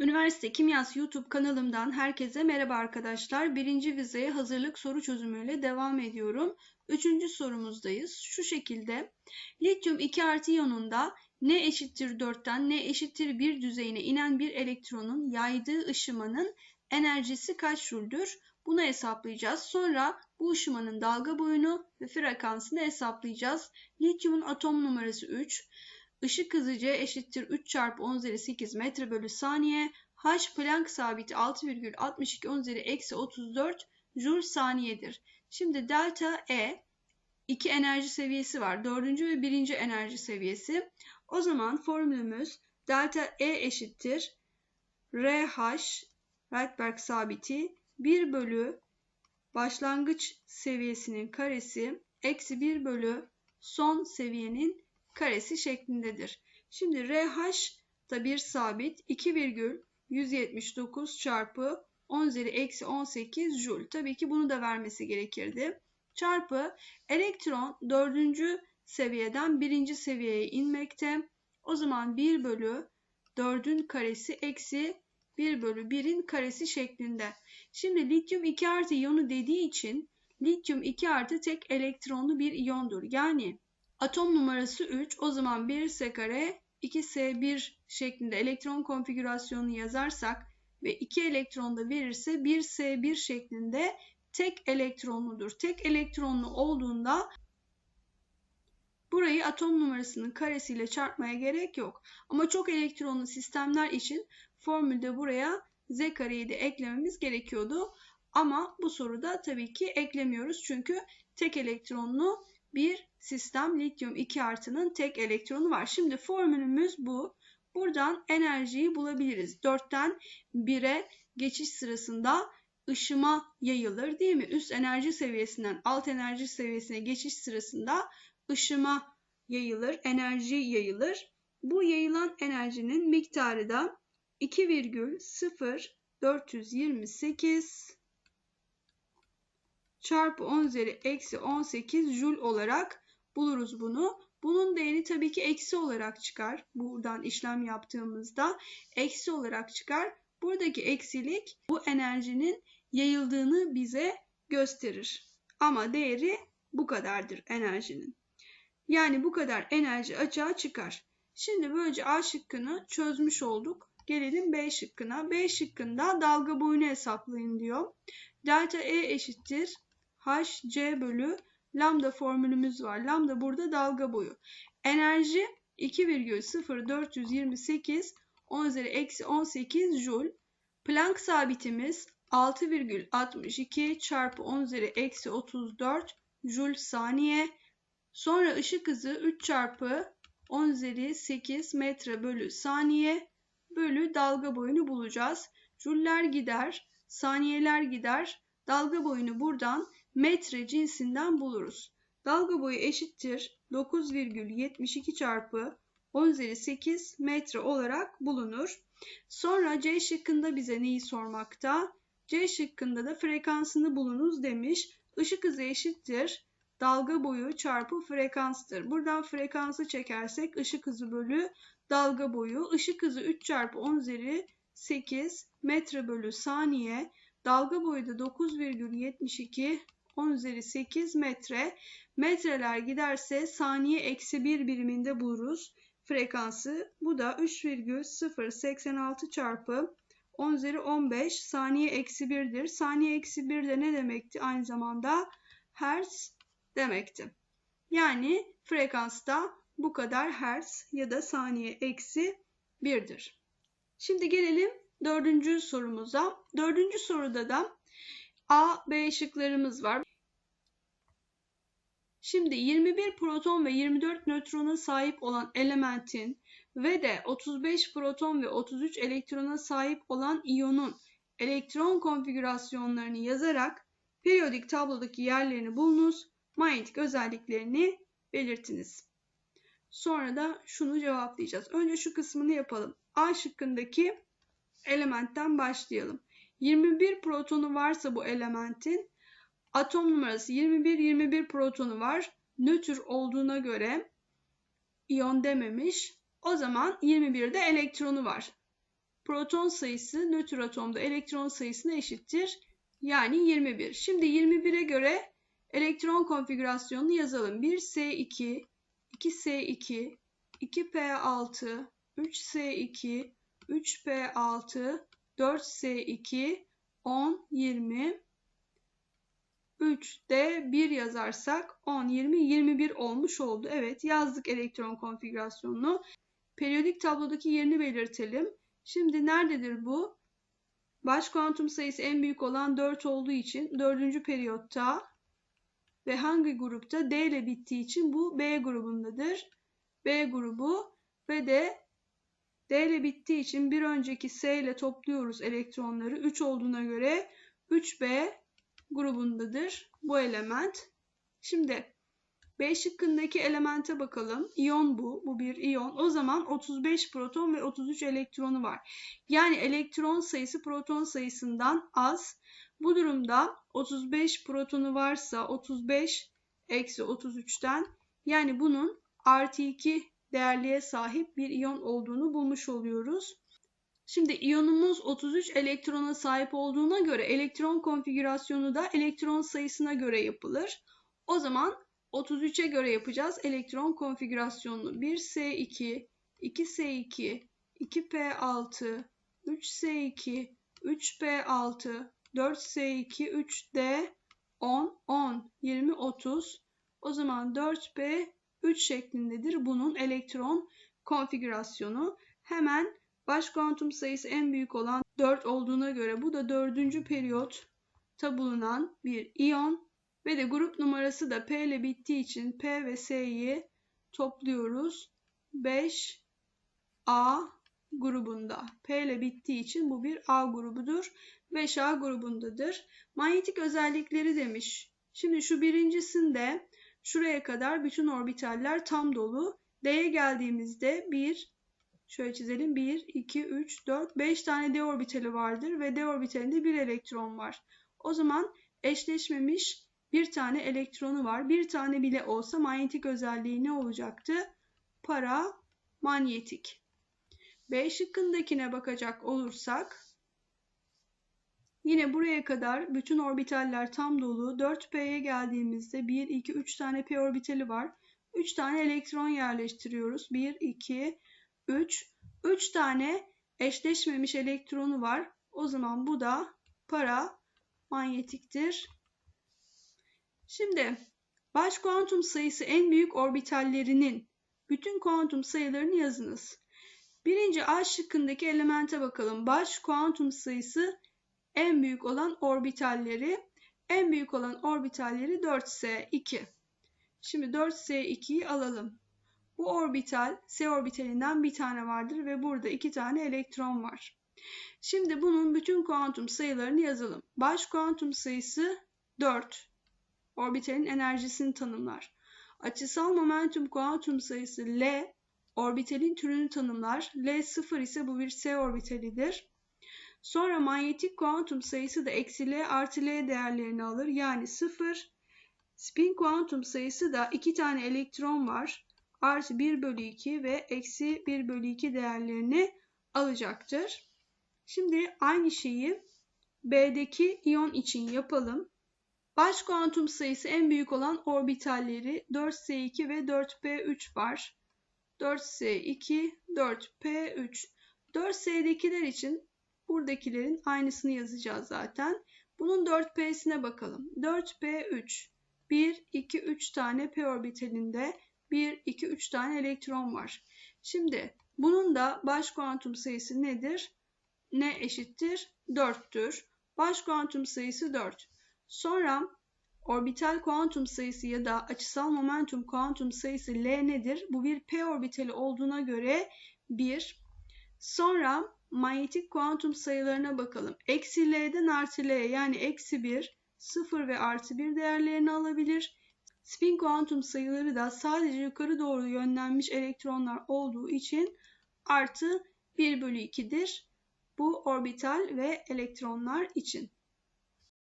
Üniversite Kimyası YouTube kanalımdan herkese merhaba arkadaşlar. Birinci vizeye hazırlık soru çözümüyle devam ediyorum. Üçüncü sorumuzdayız. Şu şekilde lityum 2 artı iyonunda ne eşittir 4'ten ne eşittir 1 düzeyine inen bir elektronun yaydığı ışımanın enerjisi kaç jüldür? Bunu hesaplayacağız. Sonra bu ışımanın dalga boyunu ve frekansını hesaplayacağız. Lityumun atom numarası 3. Işık hızı c eşittir 3 çarpı 10 üzeri 8 metre bölü saniye. H Planck sabiti 6,62 10 üzeri eksi 34 joule saniyedir. Şimdi delta E iki enerji seviyesi var. Dördüncü ve birinci enerji seviyesi. O zaman formülümüz delta E eşittir RH Rydberg sabiti 1 bölü başlangıç seviyesinin karesi eksi 1 bölü son seviyenin karesi şeklindedir. Şimdi RH da bir sabit 2,179 çarpı 10 üzeri eksi 18 joule. Tabii ki bunu da vermesi gerekirdi. Çarpı elektron dördüncü seviyeden birinci seviyeye inmekte. O zaman 1 bölü 4'ün karesi eksi 1 bölü 1'in karesi şeklinde. Şimdi lityum 2 artı iyonu dediği için lityum 2 artı tek elektronlu bir iyondur. Yani Atom numarası 3. O zaman 1S kare 2S1 şeklinde elektron konfigürasyonunu yazarsak ve 2 elektron da verirse 1S1 şeklinde tek elektronludur. Tek elektronlu olduğunda burayı atom numarasının karesiyle çarpmaya gerek yok. Ama çok elektronlu sistemler için formülde buraya Z kareyi de eklememiz gerekiyordu. Ama bu soruda tabii ki eklemiyoruz çünkü tek elektronlu bir sistem lityum 2 artının tek elektronu var. Şimdi formülümüz bu. Buradan enerjiyi bulabiliriz. 4'ten 1'e geçiş sırasında ışıma yayılır değil mi? Üst enerji seviyesinden alt enerji seviyesine geçiş sırasında ışıma yayılır, enerji yayılır. Bu yayılan enerjinin miktarı da 2,0428 çarpı 10 üzeri eksi 18 jul olarak buluruz bunu. Bunun değeri tabii ki eksi olarak çıkar. Buradan işlem yaptığımızda eksi olarak çıkar. Buradaki eksilik bu enerjinin yayıldığını bize gösterir. Ama değeri bu kadardır enerjinin. Yani bu kadar enerji açığa çıkar. Şimdi böylece A şıkkını çözmüş olduk. Gelelim B şıkkına. B şıkkında dalga boyunu hesaplayın diyor. Delta E eşittir hc bölü lambda formülümüz var. Lambda burada dalga boyu. Enerji 2,0428 10 üzeri eksi 18 joule. Planck sabitimiz 6,62 çarpı 10 üzeri eksi 34 joule saniye. Sonra ışık hızı 3 çarpı 10 üzeri 8 metre bölü saniye bölü dalga boyunu bulacağız. Joule'ler gider, saniyeler gider. Dalga boyunu buradan metre cinsinden buluruz. Dalga boyu eşittir 9,72 çarpı 10 üzeri 8 metre olarak bulunur. Sonra C şıkkında bize neyi sormakta? C şıkkında da frekansını bulunuz demiş. Işık hızı eşittir. Dalga boyu çarpı frekanstır. Buradan frekansı çekersek ışık hızı bölü dalga boyu. Işık hızı 3 çarpı 10 üzeri 8 metre bölü saniye. Dalga boyu da 9,72 10 üzeri 8 metre. Metreler giderse saniye eksi 1 biriminde buluruz frekansı. Bu da 3,086 çarpı 10 üzeri 15 saniye eksi 1'dir. Saniye eksi 1 de ne demekti? Aynı zamanda hertz demekti. Yani frekansta bu kadar hertz ya da saniye eksi 1'dir. Şimdi gelelim dördüncü sorumuza. Dördüncü soruda da A, B şıklarımız var. Şimdi 21 proton ve 24 nötrona sahip olan elementin ve de 35 proton ve 33 elektrona sahip olan iyonun elektron konfigürasyonlarını yazarak periyodik tablodaki yerlerini bulunuz, manyetik özelliklerini belirtiniz. Sonra da şunu cevaplayacağız. Önce şu kısmını yapalım. A şıkkındaki elementten başlayalım. 21 protonu varsa bu elementin atom numarası 21 21 protonu var. Nötr olduğuna göre iyon dememiş. O zaman 21'de elektronu var. proton sayısı nötr atomda elektron sayısına eşittir. Yani 21. Şimdi 21'e göre elektron konfigürasyonunu yazalım. 1S2, 2S2, 2P6, 3S2, 3P6, 4S2, 10, 20, 3'de 1 yazarsak 10, 20, 21 olmuş oldu. Evet yazdık elektron konfigürasyonunu. Periyodik tablodaki yerini belirtelim. Şimdi nerededir bu? Baş kuantum sayısı en büyük olan 4 olduğu için 4. periyotta ve hangi grupta? D ile bittiği için bu B grubundadır. B grubu ve de D ile bittiği için bir önceki S ile topluyoruz elektronları. 3 olduğuna göre 3B grubundadır bu element. Şimdi B şıkkındaki elemente bakalım. İyon bu. Bu bir iyon. O zaman 35 proton ve 33 elektronu var. Yani elektron sayısı proton sayısından az. Bu durumda 35 protonu varsa 35 eksi 33'ten yani bunun artı 2 değerliğe sahip bir iyon olduğunu bulmuş oluyoruz. Şimdi iyonumuz 33 elektrona sahip olduğuna göre elektron konfigürasyonu da elektron sayısına göre yapılır. O zaman 33'e göre yapacağız elektron konfigürasyonunu. 1S2, 2S2, 2P6, 3S2, 3P6, 4S2, 3D, 10, 10, 20, 30. O zaman 4P 3 şeklindedir bunun elektron konfigürasyonu. Hemen baş kuantum sayısı en büyük olan 4 olduğuna göre bu da 4. periyotta bulunan bir iyon ve de grup numarası da P ile bittiği için P ve S'yi topluyoruz. 5 A grubunda. P ile bittiği için bu bir A grubudur. 5A grubundadır. Manyetik özellikleri demiş. Şimdi şu birincisinde şuraya kadar bütün orbitaller tam dolu. D'ye geldiğimizde 1, şöyle çizelim 1, 2, 3, 4, 5 tane D orbitali vardır ve D orbitalinde bir elektron var. O zaman eşleşmemiş bir tane elektronu var. Bir tane bile olsa manyetik özelliği ne olacaktı? Para manyetik. B şıkkındakine bakacak olursak yine buraya kadar bütün orbitaller tam dolu. 4P'ye geldiğimizde 1, 2, 3 tane P orbitali var. 3 tane elektron yerleştiriyoruz. 1, 2, 3. 3 tane eşleşmemiş elektronu var. O zaman bu da para manyetiktir. Şimdi baş kuantum sayısı en büyük orbitallerinin bütün kuantum sayılarını yazınız. Birinci A şıkkındaki elemente bakalım. Baş kuantum sayısı en büyük olan orbitalleri. En büyük olan orbitalleri 4S2. Şimdi 4S2'yi alalım. Bu orbital S orbitalinden bir tane vardır ve burada iki tane elektron var. Şimdi bunun bütün kuantum sayılarını yazalım. Baş kuantum sayısı 4 orbitalin enerjisini tanımlar. Açısal momentum kuantum sayısı L orbitalin türünü tanımlar. L 0 ise bu bir S orbitalidir. Sonra manyetik kuantum sayısı da eksi L artı L değerlerini alır. Yani 0. Spin kuantum sayısı da 2 tane elektron var. Artı 1 bölü 2 ve eksi 1 bölü 2 değerlerini alacaktır. Şimdi aynı şeyi B'deki iyon için yapalım. Baş kuantum sayısı en büyük olan orbitalleri 4s2 ve 4p3 var. 4s2, 4p3. 4s'dekiler için buradakilerin aynısını yazacağız zaten. Bunun 4p'sine bakalım. 4p3. 1, 2, 3 tane p orbitalinde 1, 2, 3 tane elektron var. Şimdi bunun da baş kuantum sayısı nedir? Ne eşittir? 4'tür. Baş kuantum sayısı 4. Sonra orbital kuantum sayısı ya da açısal momentum kuantum sayısı L nedir? Bu bir p orbitali olduğuna göre 1. Sonra manyetik kuantum sayılarına bakalım. Eksi L'den artı L yani eksi 1, 0 ve artı 1 değerlerini alabilir. Spin kuantum sayıları da sadece yukarı doğru yönlenmiş elektronlar olduğu için artı 1 bölü 2'dir. Bu orbital ve elektronlar için.